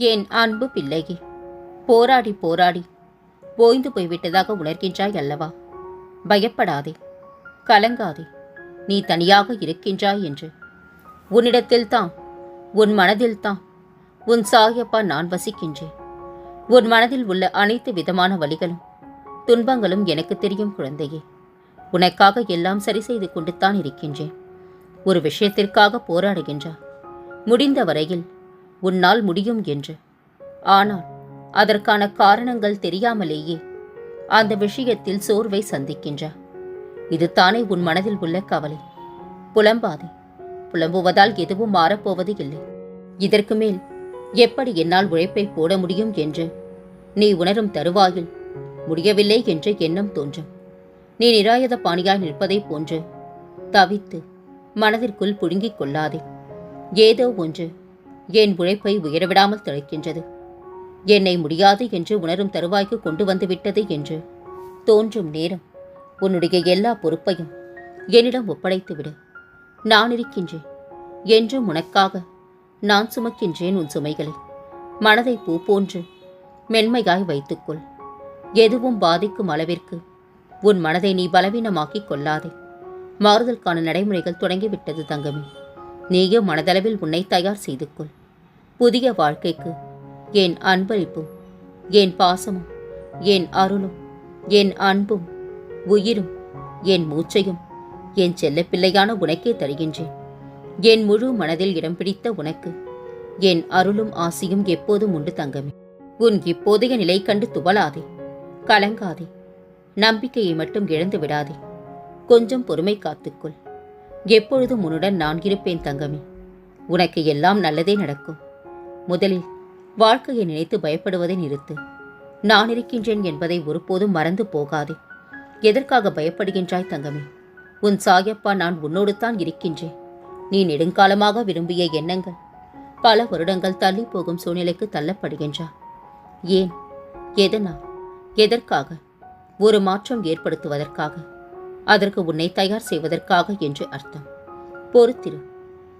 என் அன்பு பிள்ளையே? போராடி போராடி. ஓய்ந்து போய்விட்டதாக உணர்கின்றாய் அல்லவா? பயப்படாதே. கலங்காதே. நீ தனியாக இருக்கின்றாய் என்று. உன்னிடத்தில்தான் உன் மனதில்தான் உன் சாயப்பா நான் வசிக்கின்றேன். உன் மனதில் உள்ள அனைத்து விதமான வழிகளும் துன்பங்களும் எனக்கு தெரியும் குழந்தையே. உனக்காக எல்லாம் சரி செய்து கொண்டுத்தான் இருக்கின்றேன். ஒரு விஷயத்திற்காக போராடுகின்றாய் முடிந்த வரையில் உன்னால் முடியும் என்று. ஆனால் அதற்கான காரணங்கள் தெரியாமலேயே அந்த விஷயத்தில் சோர்வை சந்திக்கின்றார் இது தானே உன் மனதில் உள்ள கவலை. புலம்பாதே. புலம்புவதால் எதுவும் மாறப்போவது இல்லை. இதற்கு மேல் எப்படி என்னால் உழைப்பை போட முடியும் என்று நீ உணரும் தருவாயில் முடியவில்லை என்ற எண்ணம் தோன்றும். நீ நிராயுத பாணியாய் நிற்பதைப் போன்று தவித்து மனதிற்குள் புழுங்கிக் கொள்ளாதே. ஏதோ ஒன்று என் உழைப்பை உயரவிடாமல் தடுக்கின்றது என்னை முடியாது என்று உணரும் தருவாய்க்கு கொண்டு வந்துவிட்டது என்று தோன்றும் நேரம் உன்னுடைய எல்லா பொறுப்பையும் என்னிடம் ஒப்படைத்துவிடு நான் இருக்கின்றேன். என்றும் உனக்காக நான் சுமக்கின்றேன் உன் சுமைகளை. மனதை பூ போன்று மென்மையாய் வைத்துக்கொள். எதுவும் பாதிக்கும் அளவிற்கு உன் மனதை நீ பலவீனமாக்கிக் கொள்ளாதே. மாறுதலுக்கான நடைமுறைகள் தொடங்கிவிட்டது தங்கமே. நீயும் மனதளவில் உன்னை தயார் செய்து கொள் புதிய வாழ்க்கைக்கு என் அன்பளிப்பும் என் பாசமும் என் அருளும் என் அன்பும் உயிரும் என் மூச்சையும் என் செல்லப்பிள்ளையான உனக்கே தருகின்றேன். என் முழு மனதில் இடம் பிடித்த உனக்கு என் அருளும் ஆசியும் எப்போதும் உண்டு தங்கமே. உன் இப்போதைய நிலை கண்டு துவளாதே கலங்காதே நம்பிக்கையை மட்டும் இழந்து விடாதே. கொஞ்சம் பொறுமை காத்துக்கொள். எப்பொழுதும் உன்னுடன் நான் இருப்பேன் தங்கமே. உனக்கு எல்லாம் நல்லதே நடக்கும். முதலில் வாழ்க்கையை நினைத்து பயப்படுவதை நிறுத்து. நான் இருக்கின்றேன் என்பதை ஒருபோதும் மறந்து போகாதே. எதற்காக பயப்படுகின்றாய் தங்கமே? உன் சாயப்பா நான் உன்னோடு தான் இருக்கின்றேன். நீ நெடுங்காலமாக விரும்பிய எண்ணங்கள் பல வருடங்கள் தள்ளி போகும் சூழ்நிலைக்கு தள்ளப்படுகின்றாய் ஏன்? எதனால்? எதற்காக? ஒரு மாற்றம் ஏற்படுத்துவதற்காக. அதற்கு உன்னை தயார் செய்வதற்காக என்று அர்த்தம். பொறுத்திரு.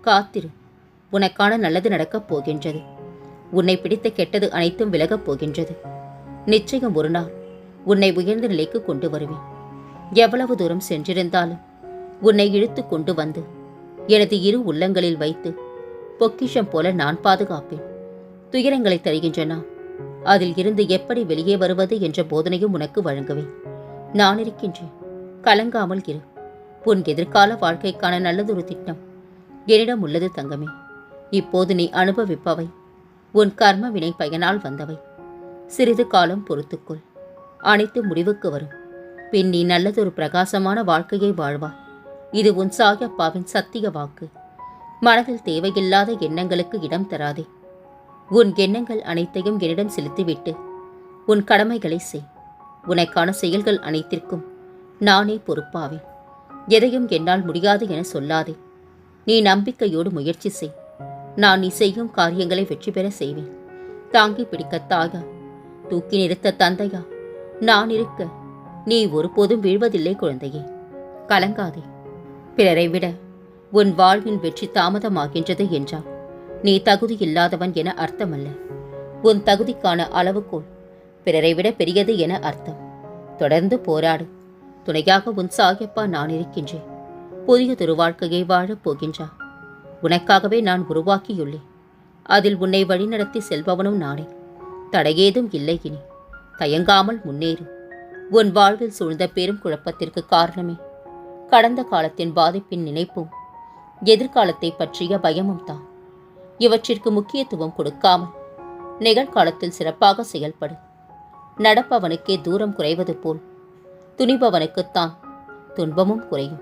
காத்திரு. உனக்கான நல்லது நடக்கப் போகின்றது. உன்னை பிடித்த கெட்டது அனைத்தும் விலகப் போகின்றது. நிச்சயம் ஒரு நாள் உன்னை உயர்ந்த நிலைக்கு கொண்டு வருவேன். எவ்வளவு தூரம் சென்றிருந்தாலும் உன்னை இழுத்து கொண்டு வந்து எனது இரு உள்ளங்களில் வைத்து பொக்கிஷம் போல நான் பாதுகாப்பேன். துயரங்களை தருகின்றன. அதில் இருந்து எப்படி வெளியே வருவது என்ற போதனையும் உனக்கு வழங்குவேன். நான் இருக்கின்றேன். கலங்காமல் இரு. உன் எதிர்கால வாழ்க்கைக்கான நல்லதொரு திட்டம் என்னிடம் உள்ளது தங்கமே. இப்போது நீ அனுபவிப்பவை. உன் கர்ம வினை பயனால் வந்தவை. சிறிது காலம் பொறுத்துக்கொள். அனைத்து முடிவுக்கு வரும். பின் நீ நல்லதொரு பிரகாசமான வாழ்க்கையை வாழ்வாய். இது உன் சாயப்பாவின் சத்திய வாக்கு. மனதில் தேவையில்லாத எண்ணங்களுக்கு இடம் தராதே. உன் எண்ணங்கள் அனைத்தையும் என்னிடம் செலுத்திவிட்டு உன் கடமைகளை செய். உனக்கான செயல்கள் அனைத்திற்கும் நானே பொறுப்பாவேன். எதையும் என்னால் முடியாது என சொல்லாதே. நீ நம்பிக்கையோடு முயற்சி செய். நான் நீ செய்யும் காரியங்களை வெற்றி பெற செய்வேன். தாங்கி பிடிக்க தாயா தூக்கி நிறுத்த தந்தையா நான் இருக்க நீ ஒருபோதும் வீழ்வதில்லை குழந்தையே. கலங்காதே. பிறரை விட உன் வாழ்வின் வெற்றி தாமதமாகின்றது என்றால் நீ தகுதி இல்லாதவன் என அர்த்தமல்ல. உன் தகுதிக்கான அளவுகோல் பிறரை விட பெரியது என அர்த்தம். தொடர்ந்து போராடு. துணையாக உன் சாயப்பா நான் இருக்கின்றேன். புதியதொரு வாழ்க்கையை வாழப் போகின்றா. உனக்காகவே நான் உருவாக்கியுள்ளேன். அதில் உன்னை வழிநடத்தி செல்பவனும் நானே. தடையேதும் இல்லை இனி. தயங்காமல் முன்னேறு. உன் வாழ்வில் சூழ்ந்த பெரும் குழப்பத்திற்கு காரணமே. கடந்த காலத்தின் பாதிப்பின் நினைப்பும் எதிர்காலத்தை பற்றிய பயமும் தான். இவற்றிற்கு முக்கியத்துவம் கொடுக்காமல் நிகழ்காலத்தில் சிறப்பாக செயல்படு. நடப்பவனுக்கே தூரம் குறைவது போல் துணிபவனுக்குத்தான் துன்பமும் குறையும்.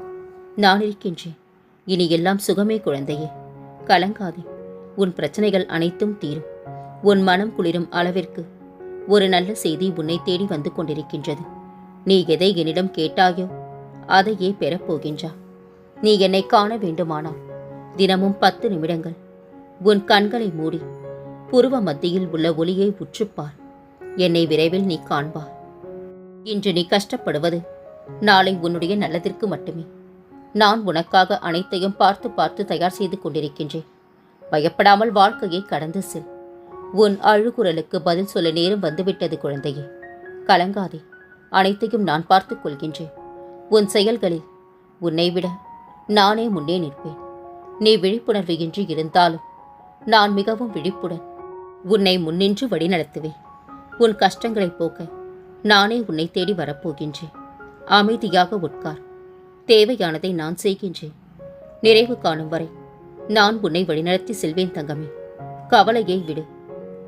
நான் இருக்கின்றேன். இனி எல்லாம் சுகமே குழந்தையே. கலங்காதே. உன் பிரச்சனைகள் அனைத்தும் தீரும். உன் மனம் குளிரும் அளவிற்கு ஒரு நல்ல செய்தி உன்னை தேடி வந்து கொண்டிருக்கின்றது. நீ எதை என்னிடம் கேட்டாயோ அதையே பெறப்போகின்றா நீ என்னை காண வேண்டுமானால் தினமும் பத்து நிமிடங்கள் உன் கண்களை மூடி புருவ மத்தியில் உள்ள ஒளியை உற்றுப்பார் என்னை விரைவில் நீ காண்பார் இன்று நீ கஷ்டப்படுவது நாளை உன்னுடைய நல்லதிற்கு மட்டுமே. நான் உனக்காக அனைத்தையும் பார்த்து பார்த்து தயார் செய்து கொண்டிருக்கின்றேன். பயப்படாமல் வாழ்க்கையை கடந்து செல். உன் அழுகுரலுக்கு பதில் சொல்ல நேரம் வந்துவிட்டது குழந்தையே. கலங்காதே. அனைத்தையும் நான் பார்த்துக் கொள்கின்றேன். உன் செயல்களில் உன்னை விட நானே முன்னே நிற்பேன். நீ விழிப்புணர்வு இன்றி இருந்தாலும் நான் மிகவும் விழிப்புடன் உன்னை முன்னின்று வழிநடத்துவேன். உன் கஷ்டங்களை போக்க நானே உன்னை தேடி வரப்போகின்றேன். அமைதியாக உட்கார். தேவையானதை நான் செய்கின்றேன். நிறைவு காணும் வரை நான் உன்னை வழிநடத்தி செல்வேன் தங்கமே. கவலையை விடு.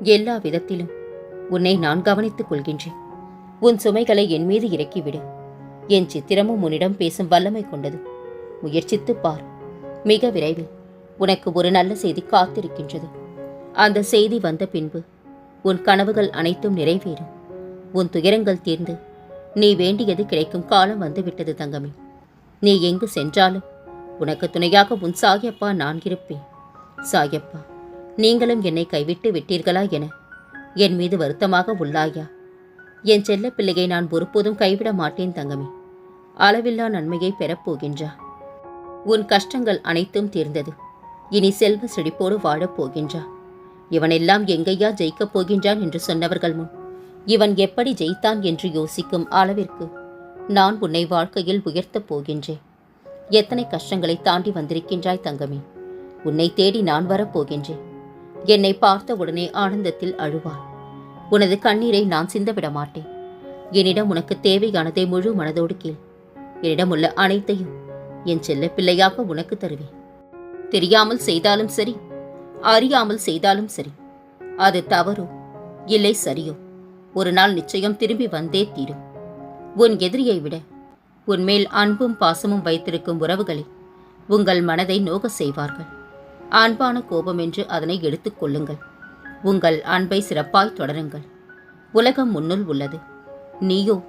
எல்லா விதத்திலும் உன்னை நான் கவனித்துக் கொள்கின்றேன். உன் சுமைகளை என் மீது இறக்கிவிடு. என் சித்திரமும் உன்னிடம் பேசும் வல்லமை கொண்டது. முயற்சித்துப் பார். மிக விரைவில் உனக்கு ஒரு நல்ல செய்தி காத்திருக்கின்றது. அந்த செய்தி வந்த பின்பு உன் கனவுகள் அனைத்தும் நிறைவேறும். உன் துயரங்கள் தீர்ந்து நீ வேண்டியது கிடைக்கும் காலம் வந்துவிட்டது தங்கமே. நீ எங்கு சென்றாலும்? உனக்கு துணையாக உன் சாயப்பா நான் இருப்பேன். சாயப்பா நீங்களும் என்னை கைவிட்டு விட்டீர்களா என என் மீது வருத்தமாக உள்ளாயா? என் செல்ல பிள்ளையை நான் ஒருபோதும் கைவிட மாட்டேன் தங்கமே. அளவில்லா நன்மையை பெறப்போகின்றா உன் கஷ்டங்கள் அனைத்தும் தீர்ந்தது. இனி செல்வ செழிப்போடு வாழப் போகின்றா. இவனெல்லாம் எங்கையா ஜெயிக்கப் போகின்றான் என்று சொன்னவர்கள் முன் இவன் எப்படி ஜெயித்தான் என்று யோசிக்கும் அளவிற்கு நான் உன்னை வாழ்க்கையில் உயர்த்தப் போகின்றேன். எத்தனை கஷ்டங்களை தாண்டி வந்திருக்கின்றாய் தங்கமே. உன்னை தேடி நான் வரப்போகின்றேன் என்னை பார்த்த உடனே ஆனந்தத்தில் அழுவார் உனது கண்ணீரை நான் சிந்தவிட மாட்டேன் என்னிடம் உனக்கு தேவையானதை முழு மனதோடு கேள். என்னிடம் உள்ள அனைத்தையும் என் செல்ல பிள்ளையாக உனக்கு தருவேன். தெரியாமல் செய்தாலும் சரி அறியாமல் செய்தாலும் சரி அது தவறோ இல்லை சரியோ ஒரு நாள் நிச்சயம் திரும்பி வந்தே தீரும். உன் எதிரியை விட உன்மேல் அன்பும் பாசமும் வைத்திருக்கும் உறவுகளை உங்கள் மனதை நோக செய்வார்கள். அன்பான கோபம் என்று அதனை எடுத்துக்கொள்ளுங்கள் உங்கள் அன்பை சிறப்பாய் தொடருங்கள். உலகம் முன்னுள் உள்ளது. நீயோ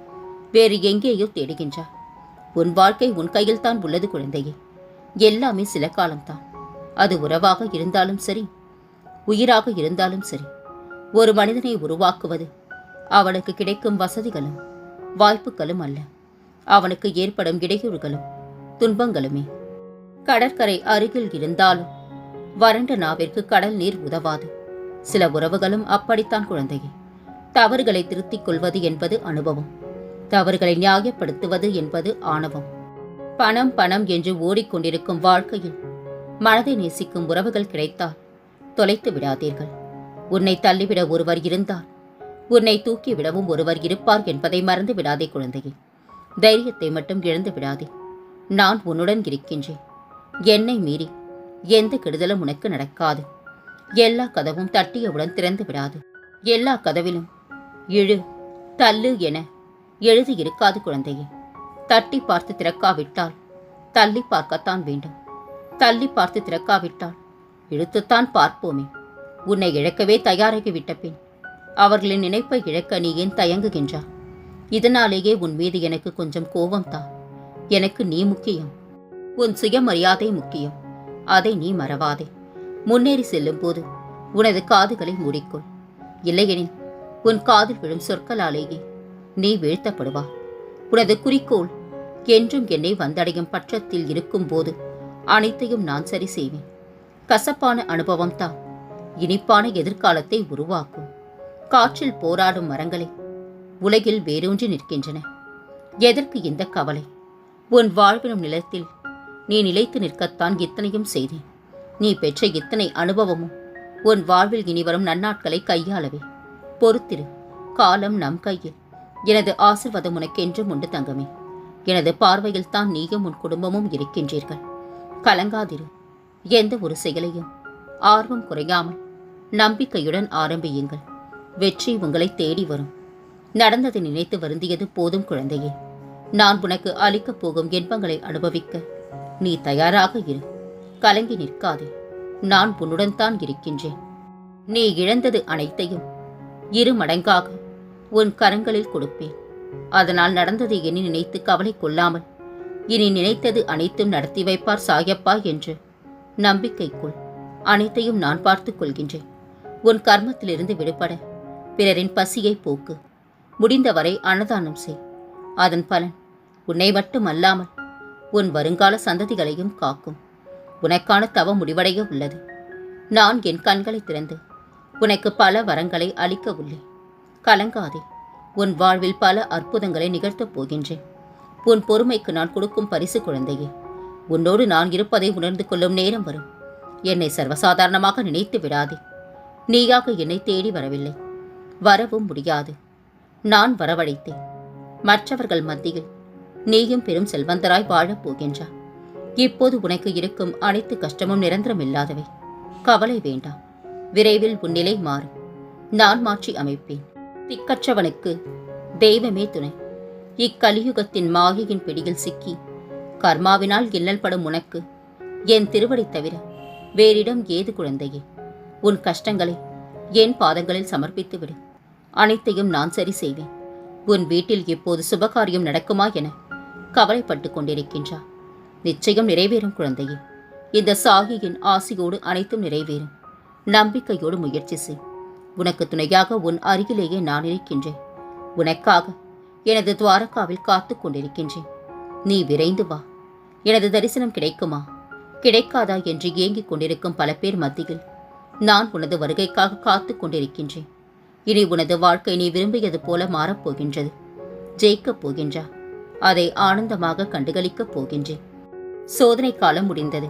வேறு எங்கேயோ தேடுகின்றாய். உன் வாழ்க்கை உன் கையில்தான் உள்ளது குழந்தையே. எல்லாமே சில காலம்தான். அது உறவாக இருந்தாலும் சரி உயிராக இருந்தாலும் சரி ஒரு மனிதனை உருவாக்குவது அவனுக்கு கிடைக்கும் வசதிகளும் வாய்ப்புகளும் அல்ல. அவனுக்கு ஏற்படும் இடையூறுகளும் துன்பங்களுமே. கடற்கரை அருகில் இருந்தாலும் வறண்ட நாவிற்கு கடல் நீர் உதவாது. சில உறவுகளும் அப்படித்தான் குழந்தையே. தவறுகளை திருத்திக் கொள்வது என்பது அனுபவம். தவறுகளை நியாயப்படுத்துவது என்பது ஆணவம். பணம் பணம் என்று ஓடிக்கொண்டிருக்கும் வாழ்க்கையில் மனதை நேசிக்கும் உறவுகள் கிடைத்தால் தொலைத்து விடாதீர்கள். உன்னை தள்ளிவிட ஒருவர் இருந்தால் உன்னை தூக்கி விடவும் ஒருவர் இருப்பார் என்பதை மறந்து விடாதே குழந்தையே. தைரியத்தை மட்டும் இழந்து விடாதே. நான் உன்னுடன் இருக்கின்றேன். என்னை மீறி எந்த கெடுதலும் உனக்கு நடக்காது. எல்லா கதவும் தட்டியவுடன் திறந்து விடாது. எல்லா கதவிலும் இழு தள்ளு என எழுதி இருக்காது குழந்தையே. தட்டி பார்த்து திறக்காவிட்டால் தள்ளி பார்க்கத்தான் வேண்டும். தள்ளி பார்த்து திறக்காவிட்டால் இழுத்துத்தான் பார்ப்போமே. உன்னை இழக்கவே தயாராகிவிட்ட பின் அவர்களின் நினைப்பை இழக்க நீ ஏன் தயங்குகின்றா இதனாலேயே உன் மீது எனக்கு கொஞ்சம் கோபம் தான் எனக்கு நீ முக்கியம். உன் சுயமரியாதை முக்கியம். அதை நீ மறவாதே. முன்னேறி செல்லும் போது உனது காதுகளை மூடிக்கொள். இல்லையெனில் உன் காதில் விழும் சொற்களாலேயே நீ வீழ்த்தப்படுவா உனது குறிக்கோள் என்றும் என்னை வந்தடையும் பட்சத்தில் இருக்கும்போது அனைத்தையும் நான் சரி செய்வேன். கசப்பான அனுபவம் தான் இனிப்பான எதிர்காலத்தை உருவாக்கும். காற்றில் போராடும் மரங்களை உலகில் வேரூன்றி நிற்கின்றன. எதற்கு இந்த கவலை? உன் வாழ்வினும் நிலத்தில் நீ நிலைத்து நிற்கத்தான் இத்தனையும் செய்தேன். நீ பெற்ற இத்தனை அனுபவமும் உன் வாழ்வில் இனிவரும் நன்னாட்களை கையாளவே. பொறுத்திரு காலம் நம் கையில். எனது ஆசிர்வாதம் உனக்கென்றும் உண்டு தங்கமே. எனது பார்வையில் தான் நீயும் உன் குடும்பமும் இருக்கின்றீர்கள். கலங்காதிரு எந்த ஒரு செயலையும் ஆர்வம் குறையாமல் நம்பிக்கையுடன் ஆரம்பியுங்கள். வெற்றி உங்களை தேடி வரும். நடந்ததை நினைத்து வருந்தியது போதும் குழந்தையே. நான் உனக்கு அளிக்கப் போகும் இன்பங்களை அனுபவிக்க நீ தயாராக இரு. கலங்கி நிற்காதே. நான் உன்னுடன் தான் இருக்கின்றேன். நீ இழந்தது அனைத்தையும் இரு மடங்காக உன் கரங்களில் கொடுப்பேன். அதனால் நடந்ததை எண்ணி நினைத்து கவலை கொள்ளாமல் இனி நினைத்தது அனைத்தும் நடத்தி வைப்பார் சாயப்பா என்று நம்பிக்கைக்குள் அனைத்தையும் நான் பார்த்துக் கொள்கின்றேன். உன் கர்மத்திலிருந்து விடுபட பிறரின் பசியை போக்கு. முடிந்தவரை அன்னதானம் செய். அதன் பலன் உன்னை மட்டுமல்லாமல் உன் வருங்கால சந்ததிகளையும் காக்கும். உனக்கான தவ முடிவடைய உள்ளது. நான் என் கண்களை திறந்து உனக்கு பல வரங்களை அளிக்க உள்ளேன். கலங்காதே உன் வாழ்வில் பல அற்புதங்களை நிகழ்த்தப் போகின்றேன். உன் பொறுமைக்கு நான் கொடுக்கும் பரிசு குழந்தையே உன்னோடு நான் இருப்பதை உணர்ந்து கொள்ளும் நேரம் வரும். என்னை சர்வசாதாரணமாக நினைத்து விடாதே. நீயாக என்னை தேடி வரவில்லை. வரவும் முடியாது. நான் வரவழைத்தேன். மற்றவர்கள் மத்தியில் நீயும் பெரும் செல்வந்தராய் வாழப் போகின்றாய் இப்போது உனக்கு இருக்கும் அனைத்து கஷ்டமும் நிரந்தரமில்லாதவை கவலை வேண்டாம் விரைவில் உன் நிலை மாறும். நான் மாற்றி அமைப்பேன். திக்கற்றவனுக்கு தெய்வமே துணை. இக்கலியுகத்தின் மாயையின் பிடியில் சிக்கி கர்மாவினால் இல்லல் படும் உனக்கு என் திருவடி தவிர வேறிடம் ஏது குழந்தையே? உன் கஷ்டங்களை என் பாதங்களில் சமர்ப்பித்து விடு அனைத்தையும் நான் சரி செய்வேன். உன் வீட்டில் இப்போது சுபகாரியம் நடக்குமா என கவலைப்பட்டுக் கொண்டிருக்கின்றா நிச்சயம் நிறைவேறும் குழந்தையே. இந்த சாகியின் ஆசியோடு அனைத்தும் நிறைவேறும். நம்பிக்கையோடு முயற்சி செய். உனக்கு துணையாக உன் அருகிலேயே நான் இருக்கின்றேன். உனக்காக எனது துவாரகாவில் காத்துக் கொண்டிருக்கின்றேன். நீ விரைந்து வா. எனது தரிசனம் கிடைக்குமா? கிடைக்காதா என்று ஏங்கிக் கொண்டிருக்கும் பல பேர் மத்தியில் நான் உனது வருகைக்காக காத்துக் கொண்டிருக்கின்றேன். இனி உனது வாழ்க்கை நீ விரும்பியது போல மாறப்போகின்றது ஜெயிக்கப் போகின்றா. அதை ஆனந்தமாக கண்டுகளிக்கப் போகின்றேன். சோதனை காலம் முடிந்தது.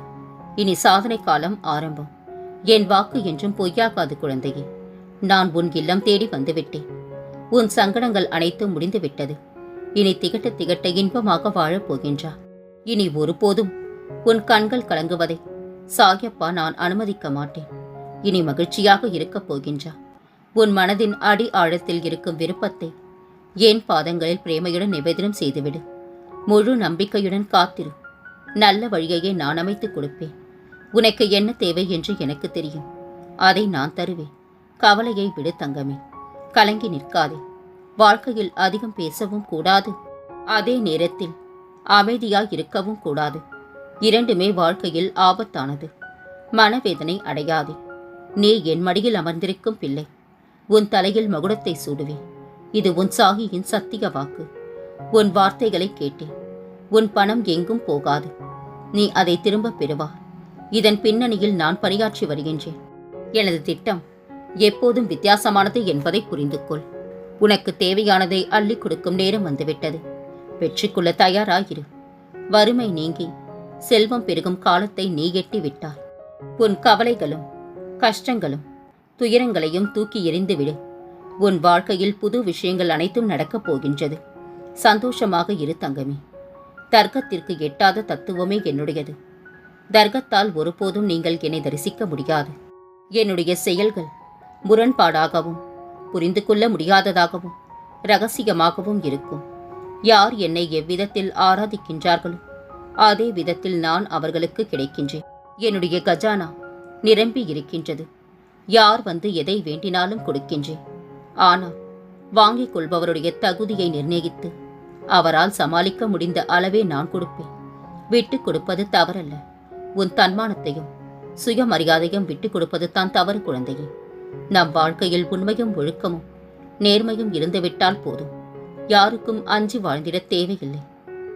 இனி சாதனை காலம் ஆரம்பம். என் வாக்கு என்றும் பொய்யாகாது குழந்தையே. நான் உன் இல்லம் தேடி வந்துவிட்டேன். உன் சங்கடங்கள் அனைத்தும் முடிந்துவிட்டது. இனி திகட்ட திகட்ட இன்பமாக வாழப் போகின்றா. இனி ஒருபோதும் உன் கண்கள் கலங்குவதை சாகியப்பா நான் அனுமதிக்க மாட்டேன். இனி மகிழ்ச்சியாக இருக்கப் போகின்றா. உன் மனதின் அடி ஆழத்தில் இருக்கும் விருப்பத்தை என் பாதங்களில் பிரேமையுடன் நிவேதனம் செய்துவிடு. முழு நம்பிக்கையுடன் காத்திரு. நல்ல வழியையே நான் அமைத்துக் கொடுப்பேன். உனக்கு என்ன தேவை என்று எனக்கு தெரியும். அதை நான் தருவேன். கவலையை விடு தங்கமே. கலங்கி நிற்காதே. வாழ்க்கையில் அதிகம் பேசவும் கூடாது. அதே நேரத்தில் அமைதியாய் இருக்கவும் கூடாது. இரண்டுமே வாழ்க்கையில் ஆபத்தானது. மனவேதனை அடையாதே. நீ என் மடியில் அமர்ந்திருக்கும் பிள்ளை. உன் தலையில் மகுடத்தை சூடுவேன். இது உன் சாகியின் சத்திய வாக்கு. உன் வார்த்தைகளை கேட்டேன். உன் பணம் எங்கும் போகாது. நீ அதை திரும்பப் பெறுவார் இதன் பின்னணியில் நான் பணியாற்றி வருகின்றேன். எனது திட்டம் எப்போதும் வித்தியாசமானது என்பதை புரிந்து கொள் உனக்கு தேவையானதை அள்ளிக் கொடுக்கும் நேரம் வந்துவிட்டது. வெற்றி கொள்ள தயாராயிரு. வறுமை நீங்கி செல்வம் பெருகும் காலத்தை நீ எட்டி விட்டாய் உன் கவலைகளும் கஷ்டங்களும் துயரங்களையும் தூக்கி எறிந்துவிடு உன் வாழ்க்கையில் புது விஷயங்கள் அனைத்தும் நடக்கப் போகின்றது. சந்தோஷமாக இரு தங்கமே. தர்க்கத்திற்கு எட்டாத தத்துவமே என்னுடையது. தர்க்கத்தால் ஒருபோதும் நீங்கள் என்னை தரிசிக்க முடியாது. என்னுடைய செயல்கள் முரண்பாடாகவும் புரிந்து கொள்ள முடியாததாகவும் ரகசியமாகவும் இருக்கும். யார் என்னை எவ்விதத்தில் ஆராதிக்கின்றார்களோ அதே விதத்தில் நான் அவர்களுக்கு கிடைக்கின்றேன். என்னுடைய கஜானா நிரம்பி இருக்கின்றது. யார் வந்து எதை வேண்டினாலும் கொடுக்கின்றேன். ஆனால் வாங்கிக் கொள்பவருடைய தகுதியை நிர்ணயித்து அவரால் சமாளிக்க முடிந்த அளவே நான் கொடுப்பேன். விட்டுக் கொடுப்பது தவறல்ல. உன் தன்மானத்தையும் சுயமரியாதையும் விட்டுக் கொடுப்பது தான் தவறு குழந்தையே. நம் வாழ்க்கையில் உண்மையும் ஒழுக்கமும் நேர்மையும் இருந்துவிட்டால் போதும். யாருக்கும் அஞ்சி வாழ்ந்திட தேவையில்லை.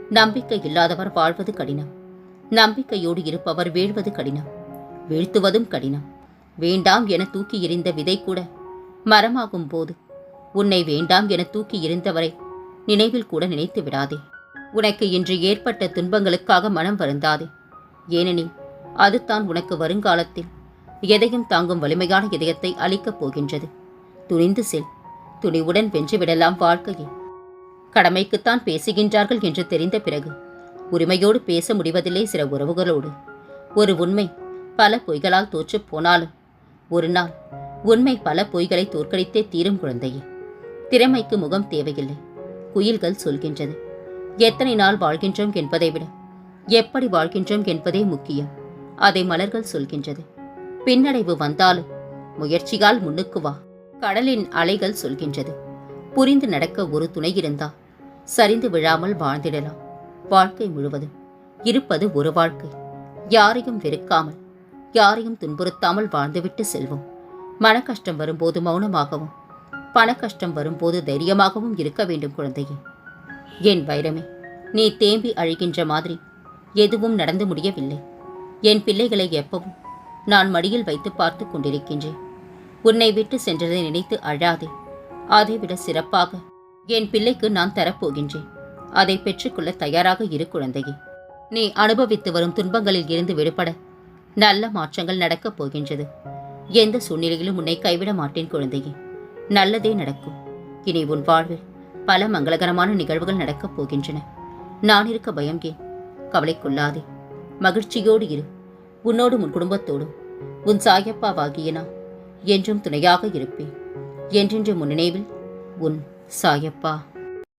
நம்பிக்கை இல்லாதவர் வாழ்வது கடினம். நம்பிக்கையோடு இருப்பவர் வீழ்வது கடினம். வீழ்த்துவதும் கடினம். வேண்டாம் என தூக்கி எறிந்த விதை கூட மரமாகும் போது உன்னை வேண்டாம் என தூக்கி எறிந்தவரை நினைவில் கூட நினைத்து விடாதே. உனக்கு இன்று ஏற்பட்ட துன்பங்களுக்காக மனம் வருந்தாதே. ஏனெனில் அதுதான் உனக்கு வருங்காலத்தில் எதையும் தாங்கும் வலிமையான இதயத்தை அளிக்கப் போகின்றது. துணிந்து செல். துணிவுடன் வென்றுவிடலாம் வாழ்க்கையை. கடமைக்குத்தான் பேசுகின்றார்கள் என்று தெரிந்த பிறகு உரிமையோடு பேச முடிவதில்லை சில உறவுகளோடு. ஒரு உண்மை பல பொய்களால் தோற்றுப் போனாலும் ஒரு நாள் உண்மை பல பொய்களை தோற்கடித்தே தீரும் குழந்தையே. திறமைக்கு முகம் தேவையில்லை. குயில்கள் சொல்கின்றது எத்தனை நாள் வாழ்கின்றோம் என்பதை விட எப்படி வாழ்கின்றோம் என்பதே முக்கியம். அதை மலர்கள் சொல்கின்றது பின்னடைவு வந்தாலும் முயற்சியால் முன்னுக்கு வா. கடலின் அலைகள் சொல்கின்றது புரிந்து நடக்க ஒரு துணை இருந்தால் சரிந்து விழாமல் வாழ்ந்திடலாம். வாழ்க்கை முழுவதும் இருப்பது ஒரு வாழ்க்கை. யாரையும் வெறுக்காமல் யாரையும் துன்புறுத்தாமல் வாழ்ந்துவிட்டு செல்வோம். மன கஷ்டம் வரும்போது மௌனமாகவும் பண கஷ்டம் வரும்போது தைரியமாகவும் இருக்க வேண்டும் குழந்தையே. என் வைரமே நீ தேம்பி அழுகின்ற மாதிரி எதுவும் நடந்து முடியவில்லை. என் பிள்ளைகளை எப்பவும் நான் மடியில் வைத்து பார்த்து கொண்டிருக்கின்றேன். உன்னை விட்டு சென்றதை நினைத்து அழாதே. அதைவிட சிறப்பாக என் பிள்ளைக்கு நான் தரப்போகின்றேன். அதை பெற்றுக்கொள்ள தயாராக இரு குழந்தையே. நீ அனுபவித்து வரும் துன்பங்களில் இருந்து விடுபட நல்ல மாற்றங்கள் நடக்கப் போகின்றது. எந்த சூழ்நிலையிலும் உன்னை கைவிட மாட்டேன் குழந்தையே. நல்லதே நடக்கும். இனி உன் வாழ்வில் பல மங்களகரமான நிகழ்வுகள் நடக்கப் போகின்றன. நான் இருக்க பயம் ஏன்? கவலைக்கொள்ளாதே. மகிழ்ச்சியோடு இரு. உன்னோடும் உன் குடும்பத்தோடும். உன் சாயப்பாவாகிய நான் என்றும் துணையாக இருப்பேன். என்றென்று முன் நினைவில் உன் சாயப்பா.